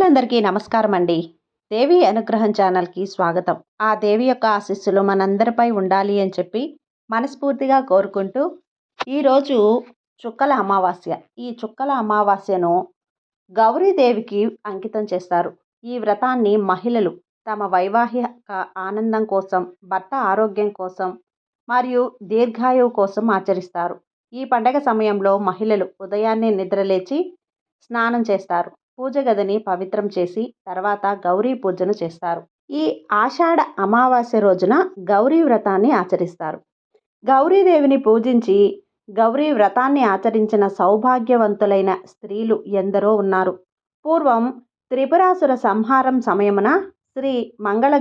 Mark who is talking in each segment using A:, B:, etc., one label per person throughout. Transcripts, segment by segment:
A: భక్తులందరికీ నమస్కారం అండి దేవి అనుగ్రహం ఛానల్కి స్వాగతం. ఆ దేవి యొక్క ఆశీస్సులు మనందరిపై ఉండాలి అని చెప్పి మనస్ఫూర్తిగా కోరుకుంటూ ఈరోజు చుక్కల అమావాస్య. ఈ చుక్కల అమావాస్యను గౌరీదేవికి అంకితం చేస్తారు. ఈ వ్రతాన్ని మహిళలు తమ వైవాహిక ఆనందం కోసం భర్త ఆరోగ్యం కోసం మరియు దీర్ఘాయువు కోసం ఆచరిస్తారు. ఈ పండగ సమయంలో మహిళలు ఉదయాన్నే నిద్రలేచి స్నానం చేస్తారు. పూజ గదిని పవిత్రం చేసి తర్వాత గౌరీ పూజను చేస్తారు. ఈ ఆషాఢ అమావాస్య రోజున గౌరీ వ్రతాన్ని ఆచరిస్తారు. గౌరీదేవిని పూజించి గౌరీ వ్రతాన్ని ఆచరించిన సౌభాగ్యవంతులైన స్త్రీలు ఎందరో ఉన్నారు. పూర్వం త్రిపురాసుర సంహారం సమయమున శ్రీ మంగళ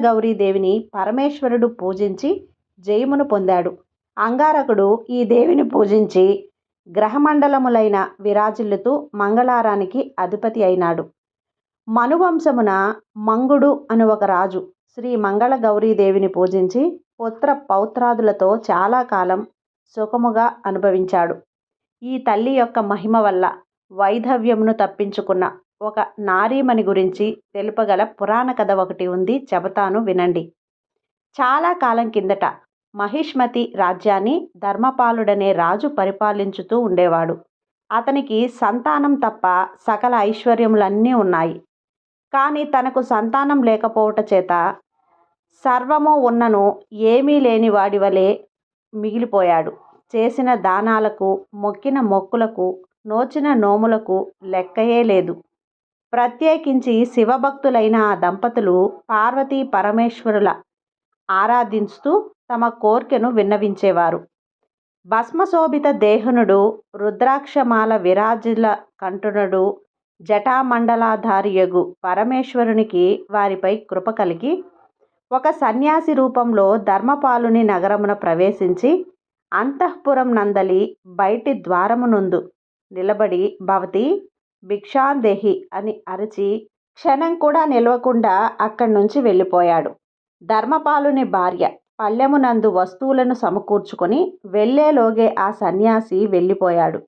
A: పరమేశ్వరుడు పూజించి జయమును పొందాడు. అంగారకుడు ఈ దేవిని పూజించి గ్రహమండలములైన విరాజిల్లుతూ మంగళారానికి అధిపతి అయినాడు. మనువంశమున మంగుడు అను ఒక రాజు శ్రీ మంగళ గౌరీదేవిని పూజించి పుత్ర పౌత్రాదులతో చాలా కాలం సుఖముగా అనుభవించాడు. ఈ తల్లి యొక్క మహిమ వల్ల వైధవ్యమును తప్పించుకున్న ఒక నారీమణి గురించి తెలుపగల పురాణ కథ ఒకటి ఉంది చెబుతాను వినండి. చాలా కాలం కిందట మహిష్మతి రాజ్యాన్ని ధర్మపాలుడనే రాజు పరిపాలించుతూ ఉండేవాడు. అతనికి సంతానం తప్ప సకల ఐశ్వర్యములన్నీ ఉన్నాయి. కానీ తనకు సంతానం లేకపోవట చేత సర్వము ఉన్నను ఏమీ లేని వాడి వలె మిగిలిపోయాడు. చేసిన దానాలకు మొక్కిన మొక్కులకు నోచిన నోములకు లెక్కయే లేదు. ప్రత్యేకించి శివభక్తులైన ఆ దంపతులు పార్వతీ పరమేశ్వరుల ఆరాధిస్తూ తమ కోర్కెను విన్నవించేవారు. భస్మశోభిత దేహనుడు రుద్రాక్షమాల విరాజుల కంటునుడు జటామండలాధారియగు పరమేశ్వరునికి వారిపై కృప కలిగి ఒక సన్యాసి రూపంలో ధర్మపాలుని నగరమున ప్రవేశించి అంతఃపురం నందలి బయటి ద్వారమునందు నిలబడి భవతి భిక్షాందేహి అని అరిచి క్షణం కూడా నిలవకుండా అక్కడి నుంచి వెళ్ళిపోయాడు. ధర్మపాలుని భార్య పల్లెమునందు వస్తువులను సమకూర్చుకొని వెళ్ళేలోగే ఆ సన్యాసి వెళ్ళిపోయాడు.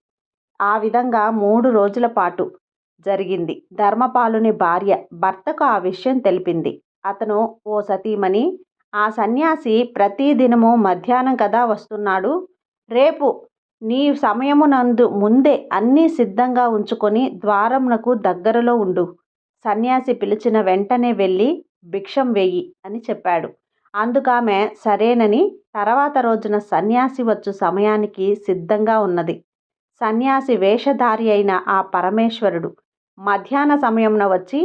A: ఆ విధంగా మూడు రోజుల పాటు జరిగింది. ధర్మపాలుని భార్య భర్తకు ఆ విషయం తెలిపింది. అతను ఓ సతీమణి ఆ సన్యాసి ప్రతిదినము మధ్యాహ్నం కదా వస్తున్నాడు. రేపు నీ సమయమునందు ముందే అన్నీ సిద్ధంగా ఉంచుకొని ద్వారమునకు దగ్గరలో ఉండు. సన్యాసి పిలిచిన వెంటనే వెళ్ళి భిక్షం వెయ్యి అని చెప్పాడు. అందుకామె సరేనని తర్వాత రోజున సన్యాసి వచ్చు సమయానికి సిద్ధంగా ఉన్నది. సన్యాసి వేషధారి అయిన ఆ పరమేశ్వరుడు మధ్యాహ్న సమయంలో వచ్చి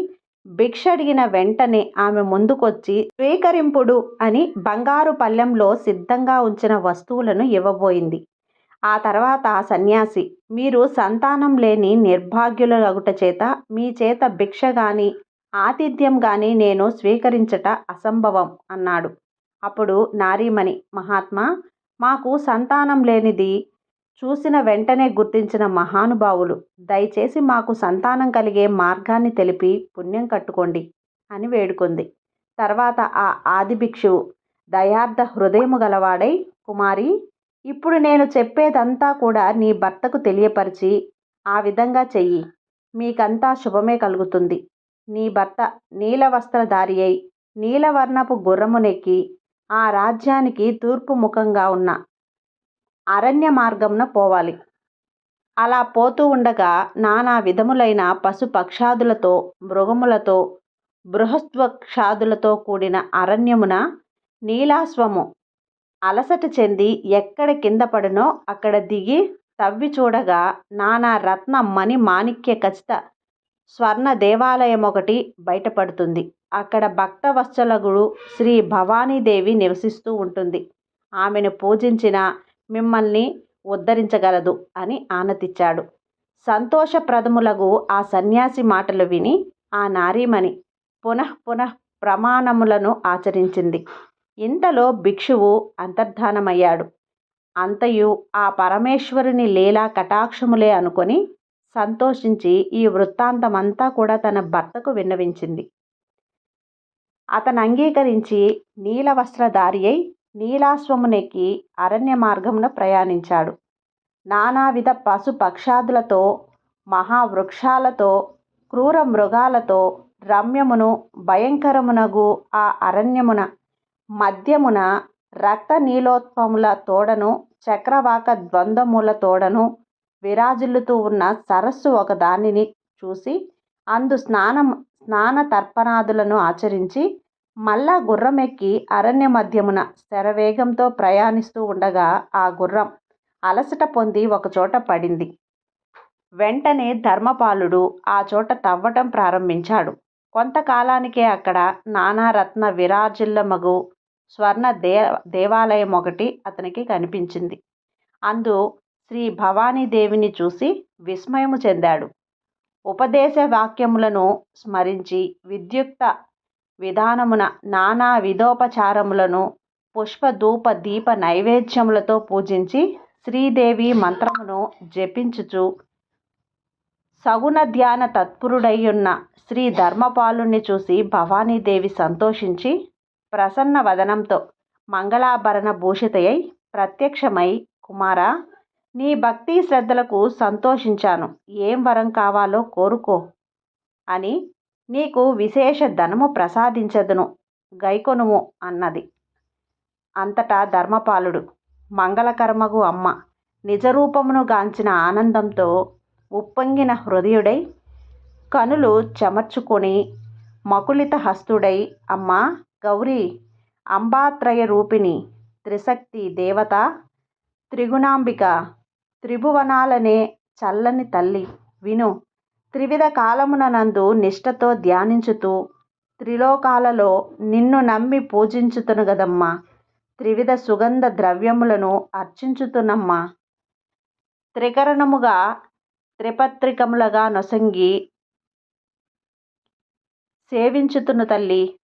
A: భిక్ష అడిగిన వెంటనే ఆమె ముందుకొచ్చి స్వీకరింపుడు అని బంగారు పళ్ళెంలో సిద్ధంగా ఉంచిన వస్తువులను ఇవ్వబోయింది. ఆ తర్వాత ఆ సన్యాసి మీరు సంతానం లేని నిర్భాగ్యులగుట చేత మీ చేత భిక్ష గాని ఆతిథ్యంగాని నేను స్వీకరించట అసంభవం అన్నాడు. అప్పుడు నారీమణి మహాత్మా మాకు సంతానం లేనిది చూసిన వెంటనే గుర్తించిన మహానుభావులు దయచేసి మాకు సంతానం కలిగే మార్గాన్ని తెలిపి పుణ్యం కట్టుకోండి అని వేడుకుంది. తర్వాత ఆ ఆది భిక్షువు దయార్థ హృదయము గలవాడై కుమారి ఇప్పుడు నేను చెప్పేదంతా కూడా నీ భర్తకు తెలియపరిచి ఆ విధంగా చెయ్యి మీకంతా శుభమే కలుగుతుంది. నీ భర్త నీలవస్త్రధారియై నీలవర్ణపు గుర్రమునెక్కి ఆ రాజ్యానికి తూర్పు ముఖంగా ఉన్న అరణ్య మార్గమున పోవాలి. అలా పోతూ ఉండగా నానా విధములైన పశుపక్షాదులతో మృగములతో బృహస్వక్షాదులతో కూడిన అరణ్యమున నీలాశ్వము అలసట చెంది ఎక్కడ కింద పడినో అక్కడ దిగి తవ్వి చూడగా నానా రత్న మణి మాణిక్య ఖచ్చిత స్వర్ణ దేవాలయం ఒకటి బయటపడుతుంది. అక్కడ భక్త వత్సలగుడు శ్రీ భవానీదేవి నివసిస్తూ ఉంటుంది. ఆమెను పూజించిన మిమ్మల్ని ఉద్ధరించగలదు అని ఆనతిచ్చాడు. సంతోషప్రదములగు ఆ సన్యాసి మాటలు విని ఆ నారీమణి పునః పునః ప్రమాణములను ఆచరించింది. ఇంతలో భిక్షువు అంతర్ధానమయ్యాడు. అంతయు ఆ పరమేశ్వరుని లీలా కటాక్షములే అనుకొని సంతోషించి ఈ వృత్తాంతమంతా కూడా తన భర్తకు విన్నవించింది. అతను అంగీకరించి నీల వస్త్రధారి అయి నీలాశ్వమునెక్కి అరణ్య మార్గమున ప్రయాణించాడు. నానావిధ పశు పక్షాదులతో మహావృక్షాలతో క్రూర మృగాలతో రమ్యమును భయంకరమునగు ఆ అరణ్యమున మధ్యమున రక్త నీలోత్పముల తోడను చక్రవాక ద్వంద్వముల తోడను విరాజిల్లుతూ ఉన్న సరస్సు ఒక దానిని చూసి అందు స్నానం స్నాన తర్పణాదులను ఆచరించి మళ్ళా గుర్రమెక్కి అరణ్య మధ్యమున శరవేగంతో ప్రయాణిస్తూ ఉండగా ఆ గుర్రం అలసట పొంది ఒకచోట పడింది. వెంటనే ధర్మపాలుడు ఆ చోట తవ్వటం ప్రారంభించాడు. కొంతకాలానికే అక్కడ నానారత్న విరాజిల్లమగు స్వర్ణ దే దేవాలయం ఒకటి అతనికి కనిపించింది. అందు శ్రీ భవానీదేవిని చూసి విస్మయము చెందాడు. ఉపదేశ వాక్యములను స్మరించి విద్యుక్త విధానమున నానా విధోపచారములను పుష్పధూప దీప నైవేద్యములతో పూజించి శ్రీదేవి మంత్రమును జపించుచు సగుణ ధ్యాన తత్పురుడయ్యున్న శ్రీ ధర్మపాలుని చూసి భవానీదేవి సంతోషించి ప్రసన్న వదనంతో మంగళాభరణ భూషితయై ప్రత్యక్షమై కుమారా నీ భక్తి శ్రద్ధలకు సంతోషించాను. ఏం వరం కావాలో కోరుకో అని నీకు విశేష ధనము ప్రసాదించదును. గైకొనుము అన్నది. అంతటా ధర్మపాలుడు మంగళకర్మగు అమ్మ నిజరూపమును గాంచిన ఆనందంతో ఉప్పొంగిన హృదయుడై కనులు చెమర్చుకొని మకులిత హస్తుడై అమ్మా గౌరీ అంబాత్రయ రూపిణి త్రిశక్తి దేవత త్రిగుణాంబిక త్రిభువనాలనే చల్లని తల్లి. విను త్రివిధ కాలమునందు నిష్ఠతో ధ్యానించుతూ త్రిలోకాలలో నిన్ను నమ్మి పూజించుతును గదమ్మా. త్రివిధ సుగంధ ద్రవ్యములను అర్చించుతునమ్మా. త్రికరణముగా త్రిపత్రికములుగా నొసంగి సేవించుతును తల్లి.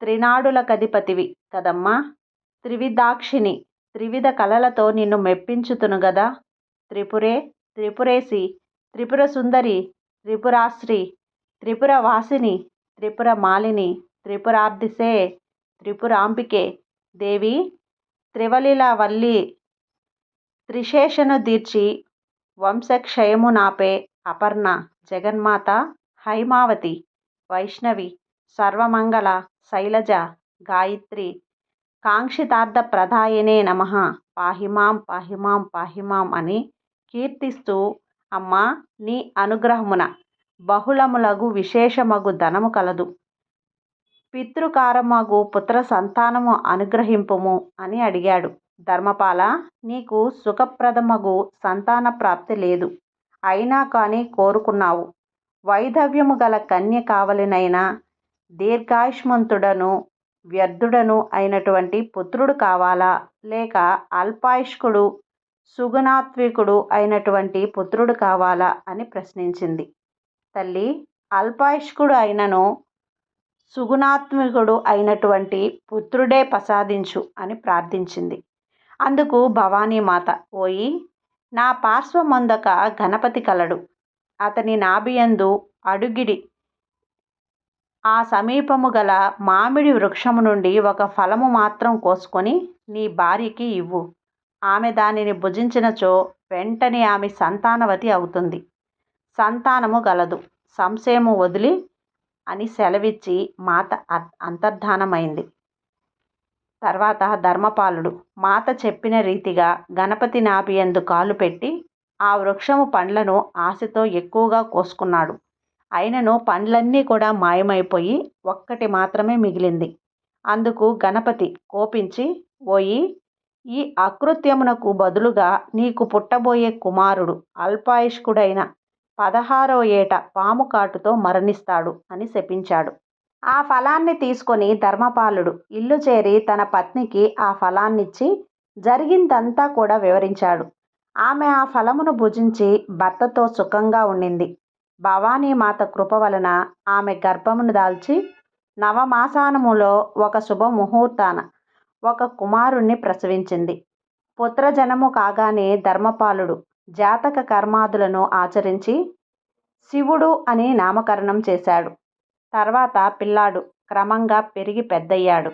A: త్రినాడుల కధిపతివి కదమ్మా. త్రివిధాక్షిని త్రివిధ కళలతో నిన్ను మెప్పించుతును గదా. త్రిపురే త్రిపురేసి త్రిపుర సుందరి త్రిపురాశ్రీ త్రిపుర వాసిని త్రిపుర మాలిని త్రిపురార్దిసే త్రిపురాంబికే దేవి త్రివలిల వల్లి త్రిశేషను దీర్చి వంశక్షయము నాపే అపర్ణ జగన్మాత హైమావతి వైష్ణవి సర్వమంగళ శైలజ గాయత్రి కాంక్షితార్థ ప్రదాయనే నమ పాహిమాం పాహిమాం పాహిమాం అని కీర్తిస్తూ అమ్మా నీ అనుగ్రహమున బహుళములగు విశేషమగు ధనము కలదు. పితృకారమగు పుత్ర సంతానము అనుగ్రహింపుము అని అడిగాడు. ధర్మపాల నీకు సుఖప్రదమగు సంతాన ప్రాప్తి లేదు. అయినా కానీ కోరుకున్నావు. వైధవ్యము గల కన్య కావలినైనా దీర్ఘాయుష్మంతుడను వ్యర్థుడను అయినటువంటి పుత్రుడు కావాలా? లేక అల్పాయుష్కుడు సుగుణాత్వికుడు అయినటువంటి పుత్రుడు కావాలా అని ప్రశ్నించింది. తల్లి అల్పాయుష్కుడు అయినను సుగుణాత్మికుడు అయినటువంటి పుత్రుడే ప్రసాదించు అని ప్రార్థించింది. అందుకు భవానీమాత ఓయి నా పార్శ్వమొందక గణపతి కలడు. అతని నాభియందు అడుగిడి. ఆ సమీపము గల మామిడి వృక్షము నుండి ఒక ఫలము మాత్రం కోసుకొని నీ భార్యకి ఇవ్వు. ఆమె దానిని భుజించినచో వెంటనే ఆమె సంతానవతి అవుతుంది. సంతానము గలదు. సంశయము వదిలి అని సెలవిచ్చి మాత అంతర్ధానమైంది. తర్వాత ధర్మపాలుడు మాత చెప్పిన రీతిగా గణపతి నాభియందు కాలు పెట్టి ఆ వృక్షము పండ్లను ఆశతో ఎక్కువగా కోసుకున్నాడు. అయినను పండ్లన్నీ కూడా మాయమైపోయి ఒక్కటి మాత్రమే మిగిలింది. అందుకు గణపతి కోపించి పోయి ఈ అకృత్యమునకు బదులుగా నీకు పుట్టబోయే కుమారుడు అల్పాయుష్కుడైన పదహారవ ఏట పాము కాటుతో మరణిస్తాడు అని శపించాడు. ఆ ఫలాన్ని తీసుకొని ధర్మపాలుడు ఇల్లు చేరి తన పత్నికి ఆ ఫలాన్నిచ్చి జరిగిందంతా కూడా వివరించాడు. ఆమె ఆ ఫలమును భుజించి భర్తతో సుఖంగా ఉండింది. భవానీ మాత కృప వలన ఆమె గర్భమును దాల్చి నవమాసానములో ఒక శుభముహూర్తాన ఒక కుమారుణ్ణి ప్రసవించింది. పుత్రజనము కాగానే ధర్మపాలుడు జాతక కర్మాదులను ఆచరించి శివుడు అని నామకరణం చేశాడు. తర్వాత పిల్లాడు క్రమంగా పెరిగి పెద్దయ్యాడు.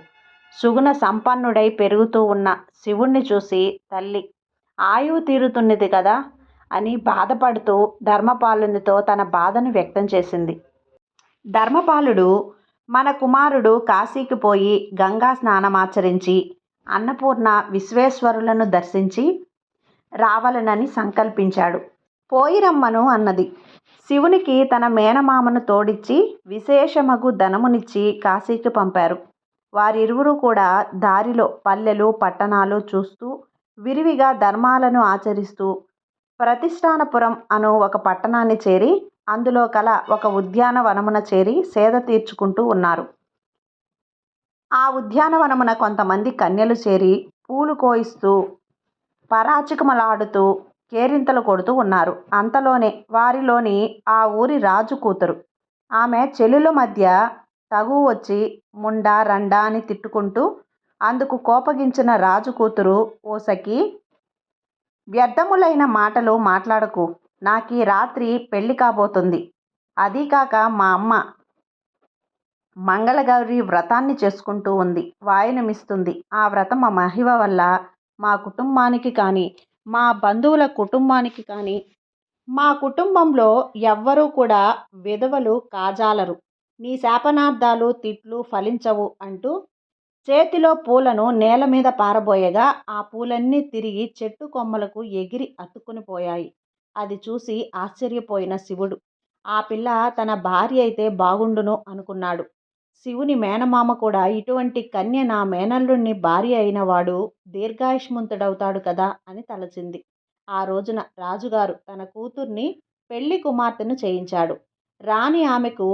A: సుగుణ సంపన్నుడై పెరుగుతూ ఉన్న శివుణ్ణి చూసి తల్లి ఆయువు తీరుతున్నది కదా అని బాధపడుతూ ధర్మపాలునితో తన బాధను వ్యక్తం చేసింది. ధర్మపాలుడు మన కుమారుడు కాశీకి పోయి గంగా స్నానమాచరించి అన్నపూర్ణ విశ్వేశ్వరులను దర్శించి రావాలనని సంకల్పించాడు. పోయిరమ్మను అన్నది. శివునికి తన మేనమామను తోడిచ్చి విశేషమగు ధనమునిచ్చి కాశీకి పంపారు. వారిరువురు కూడా దారిలో పల్లెలు పట్టణాలు చూస్తూ విరివిగా ధర్మాలను ఆచరిస్తూ ప్రతిష్టానపురం అను ఒక పట్టణాన్ని చేరి అందులో కల ఒక ఉద్యానవనమున చేరి సేద తీర్చుకుంటూ ఉన్నారు. ఆ ఉద్యానవనమున కొంతమంది కన్యలు చేరి పూలు కోయిస్తూ పరాచికమలాడుతూ కేరింతలు కొడుతూ ఉన్నారు. అంతలోనే వారిలోని ఆ ఊరి రాజు కూతురు. ఆమె చెల్లుల మధ్య తగు వచ్చి ముండా రండా అని తిట్టుకుంటూ అందుకు కోపగించిన రాజు కూతురు ఓసకి వ్యర్థములైన మాటలు మాట్లాడకు. నాకీ రాత్రి పెళ్ళి కాబోతుంది. అదీకాక మా అమ్మ మంగళగౌరి వ్రతాన్ని చేసుకుంటూ ఉంది. వాయనమిస్తుంది. ఆ వ్రతం మా మహిమ వల్ల మా కుటుంబానికి కానీ మా బంధువుల కుటుంబానికి కానీ మా కుటుంబంలో ఎవ్వరూ కూడా విధవలు కాజాలరు. నీ శాపనార్థాలు తిట్లు ఫలించవు అంటూ చేతిలో పూలను నేల మీద పారబోయగా ఆ పూలన్నీ తిరిగి చెట్టు కొమ్మలకు ఎగిరి అతుక్కుని పోయాయి. అది చూసి ఆశ్చర్యపోయిన శివుడు. ఆ పిల్ల తన భార్య అయితే బాగుండును అనుకున్నాడు. శివుని మేనమామ కూడా ఇటువంటి కన్య నా మేనల్లుణ్ణి భార్య అయినవాడు దీర్ఘాయుష్మంతుడవుతాడు కదా అని తలచింది. ఆ రోజున రాజుగారు తన కూతుర్ని పెళ్ళి కుమార్తెను చేయించాడు. రాణి ఆమెకు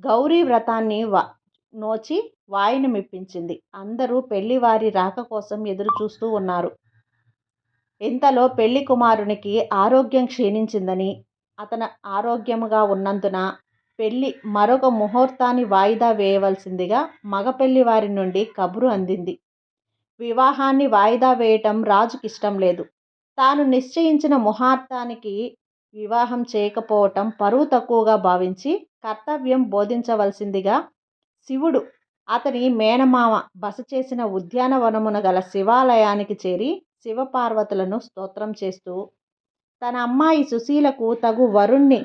A: గౌరీ వ్రతాన్ని వా నోచి వాయిని మెప్పించింది అందరూ పెళ్ళివారి రాక కోసం ఎదురు చూస్తూ ఉన్నారు. ఇంతలో పెళ్ళి కుమారునికి ఆరోగ్యం క్షీణించిందని అతను ఆరోగ్యముగా ఉన్నందున పెళ్ళి మరొక ముహూర్తాన్ని వాయిదా వేయవలసిందిగా మగ పెళ్ళి వారి నుండి కబురు అందింది. వివాహాన్ని వాయిదా వేయటం రాజుకి ఇష్టం లేదు. తాను నిశ్చయించిన ముహూర్తానికి వివాహం చేయకపోవటం పరువు తక్కువగా భావించి కర్తవ్యం బోధించవలసిందిగా శివుడు అతని మేనమామ బస చేసిన ఉద్యానవనమున గల శివాలయానికి చేరి శివపార్వతులను స్తోత్రం చేస్తూ తన అమ్మాయి సుశీలకు తగు వరుణ్ణి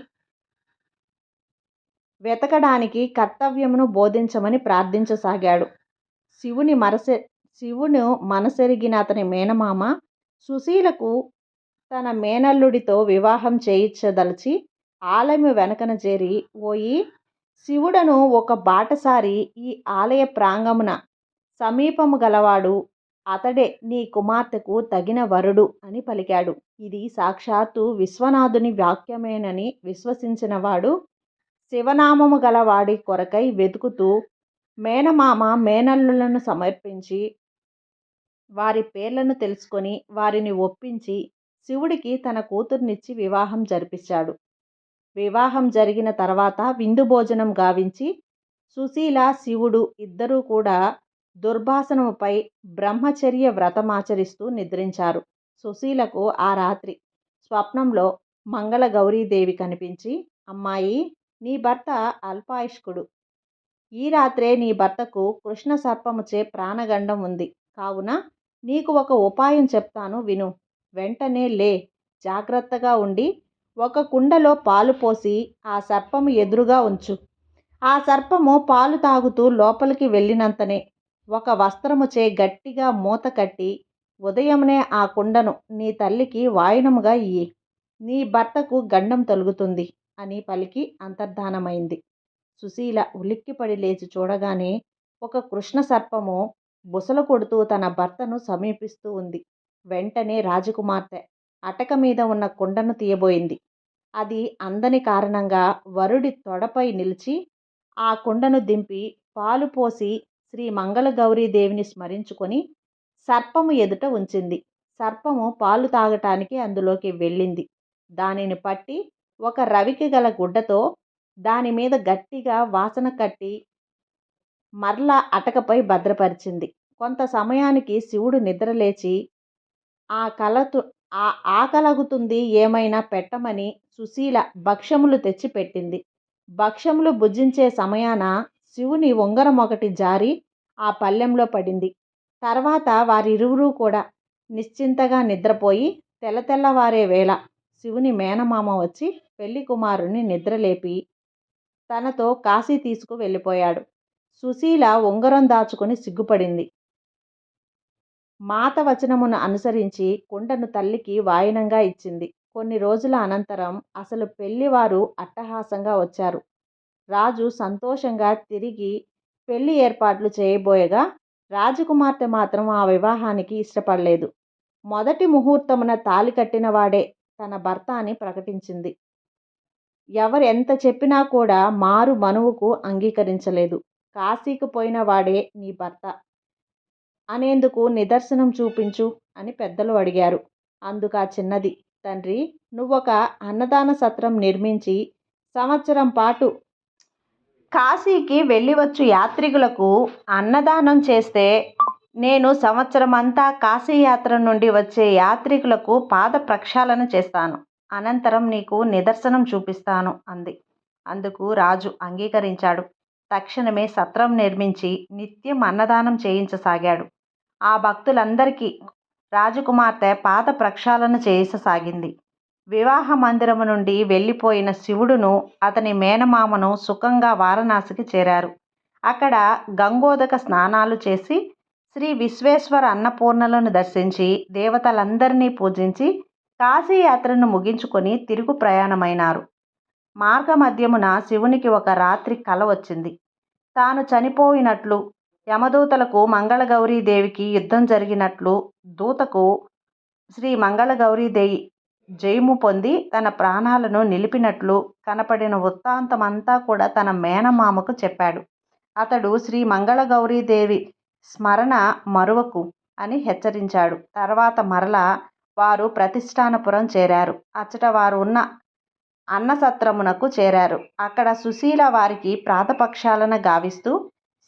A: వెతకడానికి కర్తవ్యమును బోధించమని ప్రార్థించసాగాడు. శివుని మరసె శివును మనసెరిగిన అతని మేనమామ సుశీలకు తన మేనల్లుడితో వివాహం చేయించదలిచి ఆలయం వెనకన చేరి పోయి శివుడను ఒక బాటసారి ఈ ఆలయ ప్రాంగమున సమీపము గలవాడు అతడే నీ కుమార్తెకు తగిన వరుడు అని పలికాడు. ఇది సాక్షాత్తు విశ్వనాథుని వాక్యమేనని విశ్వసించినవాడు శివనామము గలవాడి కొరకై వెతుకుతూ మేనమామ మేనల్లులను సమర్పించి వారి పేర్లను తెలుసుకొని వారిని ఒప్పించి శివుడికి తన కూతుర్నిచ్చి వివాహం జరిపించాడు వివాహం జరిగిన తర్వాత విందు భోజనం గావించి సుశీల శివుడు ఇద్దరూ కూడా దుర్భాసనముపై బ్రహ్మచర్య వ్రతమాచరిస్తూ నిద్రించారు. సుశీలకు ఆ రాత్రి స్వప్నంలో మంగళ గౌరీదేవి కనిపించి అమ్మాయి నీ భర్త అల్పాయుష్కుడు. ఈ రాత్రే నీ భర్తకు కృష్ణ సర్పముచే ప్రాణగండం ఉంది. కావున నీకు ఒక ఉపాయం చెప్తాను విను. వెంటనే లే. జాగ్రత్తగా ఉండి ఒక కుండలో పాలు పోసి ఆ సర్పము ఎదురుగా ఉంచు. ఆ సర్పము పాలు తాగుతూ లోపలికి వెళ్ళినంతనే ఒక వస్త్రముచే గట్టిగా మూత కట్టి ఉదయమునే ఆ కుండను నీ తల్లికి వాయనముగా ఇయ్యి. నీ భర్తకు గండం తొలుగుతుంది అని పలికి అంతర్ధానమైంది. సుశీల ఉలిక్కిపడి లేచి చూడగానే ఒక కృష్ణ సర్పము బుసలు కొడుతూ తన భర్తను సమీపిస్తూ ఉంది. వెంటనే రాజకుమార్తె అటక మీద ఉన్న కుండను తీయబోయింది. అది అందని కారణంగా వరుడి తొడపై నిలిచి ఆ కుండను దింపి పాలు పోసి శ్రీ దేవిని స్మరించుకొని సర్పము ఎదుట ఉంచింది. సర్పము పాలు తాగటానికి అందులోకి వెళ్ళింది. దానిని పట్టి ఒక రవికి గల గుడ్డతో దాని మీద గట్టిగా వాసన కట్టి మరలా అటకపై భద్రపరిచింది. కొంత సమయానికి శివుడు నిద్రలేచి ఆ కలతు ఆ ఆకలగుతుంది ఏమైనా పెట్టమని సుశీల భక్ష్యములు తెచ్చి పెట్టింది భక్ష్యములు భుజించే సమయాన శివుని ఉంగరం ఒకటి జారి ఆ పళ్ళెంలో పడింది. తర్వాత వారిరువురూ కూడా నిశ్చింతగా నిద్రపోయి తెల్ల తెల్లవారే వేళ శివుని మేనమామ వచ్చి పెళ్ళి కుమారుని నిద్రలేపి తనతో కాశీ తీసుకు వెళ్ళిపోయాడు. సుశీల ఉంగరం దాచుకుని సిగ్గుపడింది. మాత వచనమును అనుసరించి కుండను తల్లికి వాయనంగా ఇచ్చింది. కొన్ని రోజుల అనంతరం అసలు పెళ్ళివారు అట్టహాసంగా వచ్చారు. రాజు సంతోషంగా తిరిగి పెళ్ళి ఏర్పాట్లు చేయబోయగా రాజకుమార్తె మాత్రం ఆ వివాహానికి ఇష్టపడలేదు. మొదటి ముహూర్తమున తాలి కట్టిన వాడే తన భర్త అని ప్రకటించింది. ఎవరు ఎంత చెప్పినా కూడా మారు మనువుకు అంగీకరించలేదు. కాశీకి పోయిన వాడే నీ భర్త అనేందుకు నిదర్శనం చూపించు అని పెద్దలు అడిగారు. అందుకు ఆ చిన్నది తండ్రి నువ్వొక అన్నదాన సత్రం నిర్మించి సంవత్సరం పాటు కాశీకి వెళ్ళివచ్చు యాత్రికులకు అన్నదానం చేస్తే నేను సంవత్సరం అంతా కాశీయాత్ర నుండి వచ్చే యాత్రికులకు పాద ప్రక్షాళన చేస్తాను. అనంతరం నీకు నిదర్శనం చూపిస్తాను అంది. అందుకు రాజు అంగీకరించాడు. తక్షణమే సత్రం నిర్మించి నిత్యం అన్నదానం చేయించసాగాడు. ఆ భక్తులందరికీ రాజకుమార్తె పాద ప్రక్షాళన చేయించసాగింది. వివాహ మందిరము నుండి వెళ్ళిపోయిన శివుడును అతని మేనమామను సుఖంగా వారణాసికి చేరారు. అక్కడ గంగోదక స్నానాలు చేసి శ్రీ విశ్వేశ్వర అన్నపూర్ణలను దర్శించి దేవతలందరినీ పూజించి కాశీయాత్రను ముగించుకొని తిరుగు ప్రయాణమైనారు. మార్గమధ్యమున శివునికి ఒక రాత్రి కల వచ్చింది. తాను చనిపోయినట్లు యమదూతలకు మంగళగౌరీదేవికి యుద్ధం జరిగినట్లు దూతకు శ్రీ మంగళగౌరీదేవి జయము పొంది తన ప్రాణాలను నిలిపినట్లు కనపడిన వృత్తాంతమంతా కూడా తన మేనమామకు చెప్పాడు. అతడు శ్రీ మంగళగౌరీదేవి స్మరణ మరువకు అని హెచ్చరించాడు. తర్వాత మరల వారు ప్రతిష్టానపురం చేరారు. అచ్చట వారు ఉన్న అన్నసత్రమునకు చేరారు. అక్కడ సుశీల వారికి ప్రాతపక్షాలను గావిస్తూ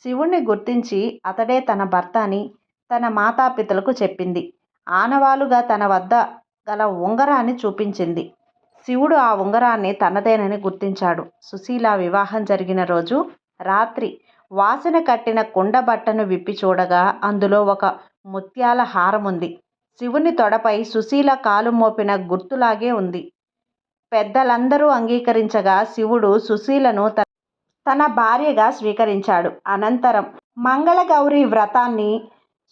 A: శివుణ్ణి గుర్తించి అతడే తన భర్త అని తన మాతాపితలకు చెప్పింది. ఆనవాలుగా తన వద్ద గల ఉంగరాన్ని చూపించింది. శివుడు ఆ ఉంగరాన్ని తనదేనని గుర్తించాడు. సుశీల వివాహం జరిగిన రోజు రాత్రి వాసన కట్టిన కుండ బట్టను విప్పి చూడగా అందులో ఒక ముత్యాల హారం ఉంది శివుని తొడపై సుశీల కాలు మోపిన గుర్తులాగే ఉంది. పెద్దలందరూ అంగీకరించగా శివుడు సుశీలను తన భార్యగా స్వీకరించాడు. అనంతరం మంగళగౌరి వ్రతాన్ని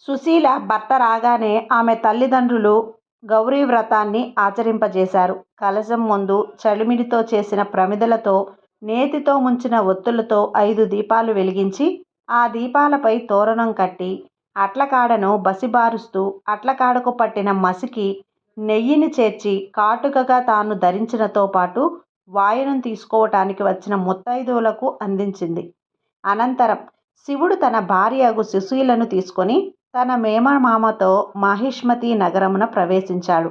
A: సుశీల భర్త రాగానే ఆమె తల్లిదండ్రులు గౌరీ వ్రతాన్ని ఆచరింపజేశారు. కలశం ముందు చలిమిడితో చేసిన ప్రమిదలతో నేతితో ముంచిన ఒత్తులతో ఐదు దీపాలు వెలిగించి ఆ దీపాలపై తోరణం కట్టి అట్లకాడను బసిబారుస్తూ అట్లకాడకు పట్టిన మసికి నెయ్యిని చేర్చి కాటుకగా తాను ధరించినతో పాటు వాయును తీసుకోవటానికి వచ్చిన ముత్తైదువులకు అందించింది. అనంతరం శివుడు తన భార్యగు సుశీలను తీసుకొని తన మేమమామతో మాహిష్మతి నగరమున ప్రవేశించాడు.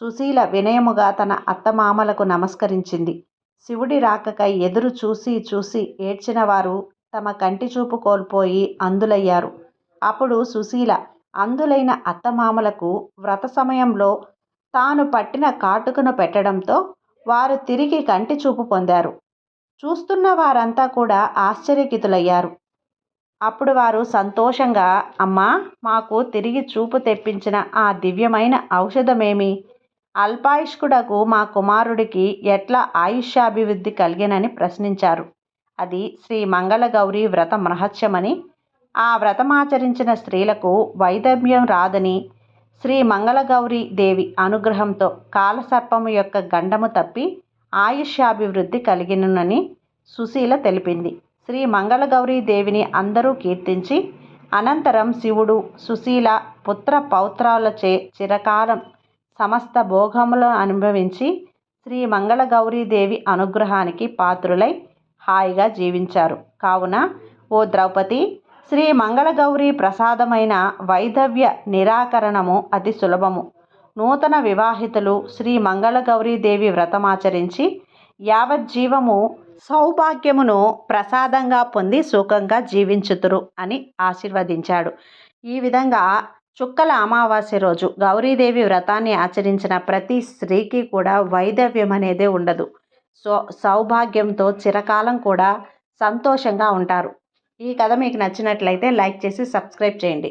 A: సుశీల వినయముగా తన అత్తమామలకు నమస్కరించింది. శివుడి రాకకై ఎదురు చూసి చూసి ఏడ్చిన వారు తమ కంటి చూపు కోల్పోయి అందులయ్యారు. అప్పుడు సుశీల అందులైన అత్తమామలకు వ్రత సమయంలో తాను పట్టిన కాటుకను పెట్టడంతో వారు తిరిగి కంటి చూపు పొందారు. చూస్తున్న వారంతా కూడా ఆశ్చర్యకితులయ్యారు. అప్పుడు వారు సంతోషంగా అమ్మా మాకు తిరిగి చూపు తెప్పించిన ఆ దివ్యమైన ఔషధమేమి? అల్పాయుష్కుడకు మా కుమారుడికి ఎట్లా ఆయుష్యాభివృద్ధి కలిగినని ప్రశ్నించారు. అది శ్రీ మంగళగౌరి వ్రత మహత్యమని ఆ వ్రతమాచరించిన స్త్రీలకు వైదవ్యం రాదని శ్రీ మంగళగౌరి దేవి అనుగ్రహంతో కాలసర్పము యొక్క గండము తప్పి ఆయుష్యాభివృద్ధి కలిగినని సుశీల తెలిపింది. శ్రీ మంగళగౌరీ దేవిని అందరూ కీర్తించి అనంతరం శివుడు సుశీల పుత్ర పౌత్రాలచే చిరకాలం సమస్త భోగములను అనుభవించి శ్రీ మంగళగౌరీదేవి అనుగ్రహానికి పాత్రులై హాయిగా జీవించారు. కావున ఓ ద్రౌపది శ్రీ మంగళగౌరీ ప్రసాదమైన వైధవ్య నిరాకరణము అతి సులభము. నూతన వివాహితులు శ్రీ మంగళగౌరీదేవి వ్రతమాచరించి యావజ్జీవము సౌభాగ్యమును ప్రసాదంగా పొంది సుఖంగా జీవించుతురు అని ఆశీర్వదించాడు. ఈ విధంగా చుక్కల అమావాస్య రోజు గౌరీదేవి వ్రతాన్ని ఆచరించిన ప్రతి స్త్రీకి కూడా వైదవ్యం అనేదే ఉండదు. సో సౌభాగ్యంతో చిరకాలం కూడా సంతోషంగా ఉంటారు. ఈ కథ మీకు నచ్చినట్లయితే లైక్ చేసి సబ్స్క్రైబ్ చేయండి.